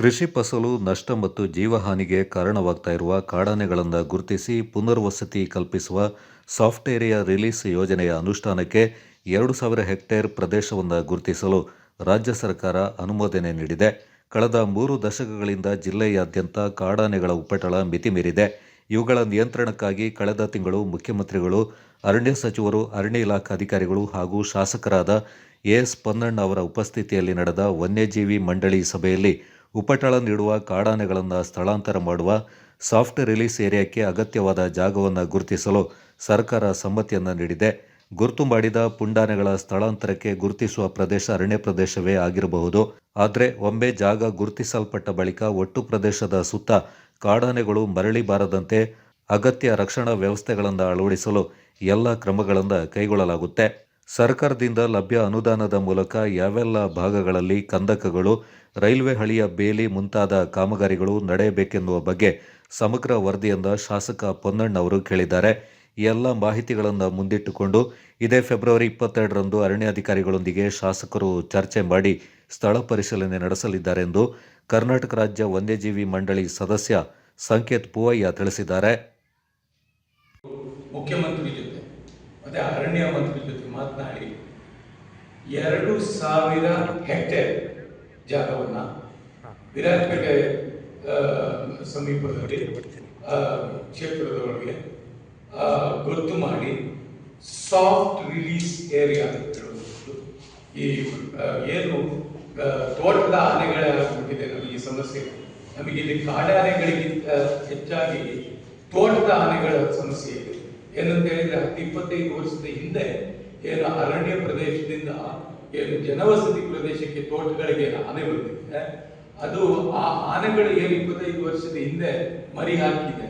ಕೃಷಿ ಫಸಲು, ನಷ್ಟ ಮತ್ತು ಜೀವಹಾನಿಗೆ ಕಾರಣವಾಗ್ತಾ ಇರುವ ಕಾಡಾನೆಗಳನ್ನು ಗುರುತಿಸಿ ಪುನರ್ವಸತಿ ಕಲ್ಪಿಸುವ ಸಾಫ್ಟ್ ಏರಿಯಾ ರಿಲೀಸ್ ಯೋಜನೆಯ ಅನುಷ್ಠಾನಕ್ಕೆ ಎರಡು ಸಾವಿರ ಹೆಕ್ಟೇರ್ ಪ್ರದೇಶವನ್ನು ಗುರುತಿಸಲು ರಾಜ್ಯ ಸರ್ಕಾರ ಅನುಮೋದನೆ ನೀಡಿದೆ. ಕಳೆದ ಮೂರು ದಶಕಗಳಿಂದ ಜಿಲ್ಲೆಯಾದ್ಯಂತ ಕಾಡಾನೆಗಳ ಉಪಟಳ ಮಿತಿಮೀರಿದೆ. ಇವುಗಳ ನಿಯಂತ್ರಣಕ್ಕಾಗಿ ಕಳೆದ ತಿಂಗಳು ಮುಖ್ಯಮಂತ್ರಿಗಳು, ಅರಣ್ಯ ಸಚಿವರು, ಅರಣ್ಯ ಇಲಾಖಾ ಅಧಿಕಾರಿಗಳು ಹಾಗೂ ಶಾಸಕರಾದ ಎಎಸ್ ಪೊನ್ನಣ್ಣ ಅವರ ಉಪಸ್ಥಿತಿಯಲ್ಲಿ ನಡೆದ ವನ್ಯಜೀವಿ ಮಂಡಳಿ ಸಭೆಯಲ್ಲಿ ಉಪಟಳ ನೀಡುವ ಕಾಡಾನೆಗಳನ್ನು ಸ್ಥಳಾಂತರ ಮಾಡುವ ಸಾಫ್ಟ್ ರಿಲೀಸ್ ಏರಿಯಾಕ್ಕೆ ಅಗತ್ಯವಾದ ಜಾಗವನ್ನು ಗುರುತಿಸಲು ಸರ್ಕಾರ ಸಮ್ಮತಿಯನ್ನು ನೀಡಿದೆ. ಗುರುತು ಮಾಡಿದ ಪುಂಡಾನೆಗಳ ಸ್ಥಳಾಂತರಕ್ಕೆ ಗುರುತಿಸುವ ಪ್ರದೇಶ ಅರಣ್ಯ ಪ್ರದೇಶವೇ ಆಗಿರಬಹುದು. ಆದರೆ ಒಮ್ಮೆ ಜಾಗ ಗುರುತಿಸಲ್ಪಟ್ಟ ಬಳಿಕ ಒಟ್ಟು ಪ್ರದೇಶದ ಸುತ್ತ ಕಾಡಾನೆಗಳು ಮರಳಿ ಬಾರದಂತೆ ಅಗತ್ಯ ರಕ್ಷಣಾ ವ್ಯವಸ್ಥೆಗಳನ್ನು ಅಳವಡಿಸಲು ಎಲ್ಲ ಕ್ರಮಗಳನ್ನು ಕೈಗೊಳ್ಳಲಾಗುತ್ತೆ. ಸರ್ಕಾರದಿಂದ ಲಭ್ಯ ಅನುದಾನದ ಮೂಲಕ ಯಾವೆಲ್ಲ ಭಾಗಗಳಲ್ಲಿ ಕಂದಕಗಳು, ರೈಲ್ವೆ ಹಳಿಯ ಬೇಲಿ ಮುಂತಾದ ಕಾಮಗಾರಿಗಳು ನಡೆಯಬೇಕೆನ್ನುವ ಬಗ್ಗೆ ಸಮಗ್ರ ವರದಿಯಿಂದ ಶಾಸಕ ಪೊನ್ನಣ್ಣ ಅವರು ಕೇಳಿದ್ದಾರೆ. ಎಲ್ಲ ಮಾಹಿತಿಗಳನ್ನು ಮುಂದಿಟ್ಟುಕೊಂಡು ಇದೇ ಫೆಬ್ರವರಿ ಇಪ್ಪತ್ತೆರಡರಂದು ಅರಣ್ಯಾಧಿಕಾರಿಗಳೊಂದಿಗೆ ಶಾಸಕರು ಚರ್ಚೆ ಮಾಡಿ ಸ್ಥಳ ಪರಿಶೀಲನೆ ನಡೆಸಲಿದ್ದಾರೆ ಎಂದು ಕರ್ನಾಟಕ ರಾಜ್ಯ ವನ್ಯಜೀವಿ ಮಂಡಳಿ ಸದಸ್ಯ ಸಂಕೇತ್ ಪೂವಯ್ಯ ತಿಳಿಸಿದ್ದಾರೆ. ಮುಖ್ಯಮಂತ್ರಿ ಮತ್ತೆ ಅರಣ್ಯ ಮಂತ್ರಿ ಜೊತೆ ಮಾತನಾಡಿ ಎರಡು ಸಾವಿರ ಹೆಕ್ಟೇರ್ ಜಾಗವನ್ನ ವಿರಾಜಪೇಟೆ ಸಮೀಪದಲ್ಲಿ ಆ, ಕ್ಷೇತ್ರದ ಒಳಗೆ ಗೊತ್ತು ಮಾಡಿ ಸಾಫ್ಟ್ ರಿಲೀಸ್ ಏರಿಯಾ ಅಂತ ಹೇಳುವುದು ಈ ಏನು ತೋಟದ ತೋಟದ ಆನೆಗಳಾಗ್ಬಿಟ್ಟಿದೆ ನಮಗೆ ಈ ಸಮಸ್ಯೆ. ನಮಗೆ ಇಲ್ಲಿ ಕಾಡಾನೆಗಳಿಗಿಂತ ಹೆಚ್ಚಾಗಿ ತೋಟದ ಆನೆಗಳ ಸಮಸ್ಯೆ ಇದೆ. ಏನಂತ ಹೇಳಿದ್ರೆ ಹತ್ತು ಇಪ್ಪತ್ತೈದು ವರ್ಷದ ಹಿಂದೆ ಏನು ಅರಣ್ಯ ಪ್ರದೇಶದಿಂದ ಏನು ಜನವಸತಿ ಪ್ರದೇಶಕ್ಕೆ ತೋಟಗಳಿಗೆ ಆನೆ ಬಂದಿದೆ. ಅದು ಆ ಆನೆಗಳು ಏನು ಇಪ್ಪತ್ತೈದು ವರ್ಷದ ಹಿಂದೆ ಮರಿ ಹಾಕಿದೆ.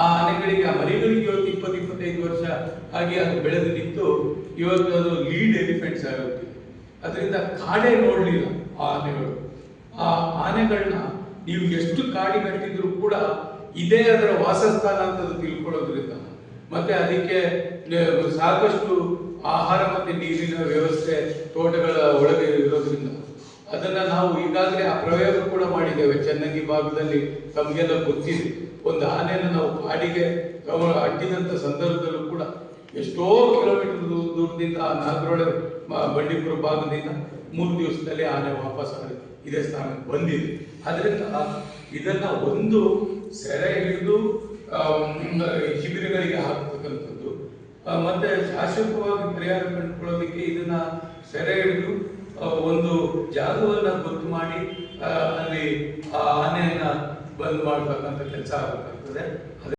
ಆ ಆನೆಗಳಿಗೆ, ಆ ಮರಿಗಳಿಗೆ ಇವತ್ತು ಇಪ್ಪತ್ತು ಇಪ್ಪತ್ತೈದು ವರ್ಷ ಹಾಗೆ ಅದು ಬೆಳೆದು ನಿಂತು ಇವತ್ತು ಅದು ಲೀಡ್ ಎಲಿಫೆಂಟ್ಸ್ ಆಗುತ್ತೆ. ಅದರಿಂದ ಕಾಡೇ ನೋಡಲಿಲ್ಲ ಆ ಆನೆಗಳು. ಆ ಆನೆಗಳನ್ನ ನೀವು ಎಷ್ಟು ಕಾಡಿ ಕಟ್ಟಿದ್ರು ಕೂಡ ಇದೇ ಅದರ ವಾಸಸ್ಥಾನ ಅಂತ ತಿಳ್ಕೊಳ್ಳೋದ್ರಿಂದ ಮತ್ತೆ ಅದಕ್ಕೆ ಸಾಕಷ್ಟು ಆಹಾರ ಮತ್ತೆ ನೀರಿನ ವ್ಯವಸ್ಥೆ ತೋಟಗಳ ಒಳಗೆ ಇರೋದ್ರಿಂದ ಅದನ್ನ ನಾವು ಈಗಾಗಲೇ ಆ ಪ್ರಯೋಗ ಕೂಡ ಮಾಡಿದ್ದೇವೆ. ಚೆನ್ನಗಿ ಭಾಗದಲ್ಲಿ ತಮಗೆಲ್ಲ ಗೊತ್ತಿದೆ. ಒಂದು ಆನೆಯನ್ನು ನಾವು ಕಾಡಿಗೆ ಅಟ್ಟಿದಂತ ಸಂದರ್ಭದಲ್ಲೂ ಕೂಡ ಎಷ್ಟೋ ಕಿಲೋಮೀಟರ್ ದೂರದಿಂದ ಆ ನಾಗರೋಳೆ ಬಂಡೀಪುರ ಭಾಗದಿಂದ ಮೂರು ದಿವಸದಲ್ಲಿ ಆನೆ ವಾಪಸ್ ಆಗಿದೆ ಇದೇ ಸ್ಥಾನಕ್ಕೆ ಬಂದಿದೆ. ಅದರಿಂದ ಇದನ್ನ ಒಂದು ಸೆರೆ ಹಿಡಿದು ಶಿಬಿರಗಳಿಗೆ ಹಾಕಬೇಕಂತದ್ದು ಆ, ಮತ್ತೆ ಶಾಶ್ವತವಾಗಿ ಪರಿಹಾರ ಕಂಡುಕೊಳ್ಳೋದಕ್ಕೆ ಇದನ್ನ ಸೆರೆ ಹಿಡಿದು ಒಂದು ಜಾಗವನ್ನ ಗೊತ್ತು ಮಾಡಿ ಅಲ್ಲಿ ಆ ಆನೆಯನ್ನ ಬಂದ್ ಮಾಡ್ತಕ್ಕಂಥ ಕೆಲಸ ಆಗಬೇಕಾಗ್ತದೆ.